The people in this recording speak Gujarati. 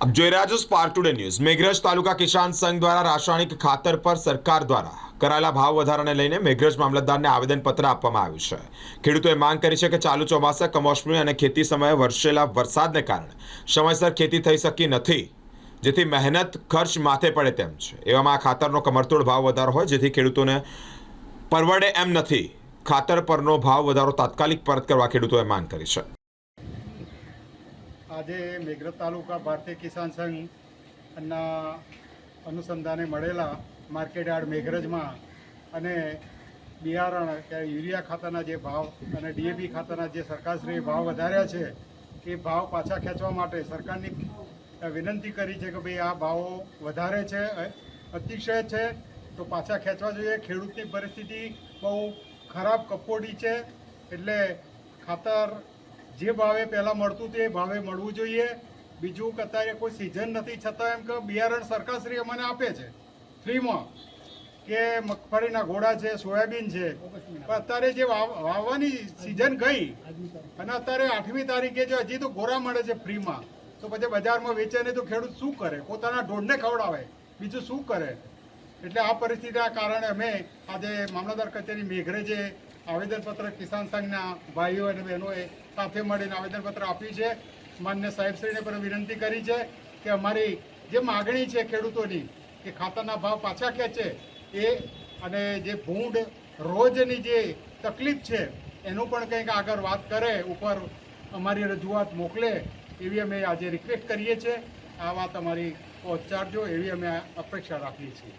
આપ જોઈ રહ્યા છો Spark Today News Meghraj Taluka Kisan Sangh દ્વારા રાસાયણિક ખાતર પર સરકાર દ્વારા કરાયેલા ભાવ વધારાને લઈને મેઘરજ મામલતદારને આવેદનપત્ર આપવામાં આવ્યું છે। ખેડૂતોએ માંગ કરી છે કે ચાલુ ચોમાસા કમોસમી અને ખેતી સમયે વરસેલા વરસાદને કારણે સમયસર ખેતી થઈ શકી નથી, જેથી મહેનત ખર્ચ માથે પડે તેમ છે। એવામાં આ ખાતરનો કમરતોડ ભાવ વધારો હોય, જેથી ખેડૂતોને પરવડે એમ નથી। ખાતર પરનો ભાવ વધારો તાત્કાલિક પરત કરવા ખેડૂતોએ માંગ કરી છે। આજે મેઘરજ તાલુકા ભારતીય કિસાન સંઘના અનુસંધાને મળેલા માર્કેટ યાર્ડ મેઘરજમાં અને બિયારણ કે યુરિયા ખાતાના જે ભાવ અને ડીએપી ખાતાના જે સરકારશ્રીએ ભાવ વધાર્યા છે, એ ભાવ પાછા ખેંચવા માટે સરકારની વિનંતી કરી છે કે ભાઈ આ ભાવો વધારે છે અતિશય છે, તો પાછા ખેંચવા જોઈએ. ખેડૂતની પરિસ્થિતિ બહુ ખરાબ કપોડી છે, એટલે ખાતર જે ભાવે પહેલાં મળતું તે ભાવે મળવું જોઈએ. બીજું કે અત્યારે કોઈ સિઝન નથી, છતાં એમ કે બિયારણ સરકારશ્રી અમને આપે છે. ફ્રીમાં કે મગફળીના ઘોડા છે, સોયાબીન છે. અત્યારે જે વાવ- વાવવાની સિઝન ગઈ અને અત્યારે આઠમી તારીખે જો હજી તો ઘોડા મળે છે ફ્રીમાં તો પછી બજારમાં વેચે તો ખેડૂત શું કરે? પોતાના ઢોળને ખવડાવે. બીજું શું કરે? એટલે આ પરિસ્થિતિના કારણે અમે આજે મામલતદાર કચેરી મેઘરેજે આવેદનપત્ર કિસાન સંઘના ભાઈઓ અને બહેનોએ સાથે મળીને આવેદનપત્ર આપ્યું છે. માન્ય સાહેબશ્રીને પણ વિનંતી કરી છે કે અમારી જે માગણી છે ખેડૂતોની, કે ખાતરના ભાવ પાછા ખેંચે એ અને જે ભૂંડ રોજની જે તકલીફ છે, એનું પણ કંઈક આગળ વાત કરે, ઉપર અમારી રજૂઆત મોકલે, એવી અમે આજે રિક્વેસ્ટ કરીએ છીએ. આ વાત અમારી પહોંચાડજો, એવી અમે અપેક્ષા રાખીએ છીએ.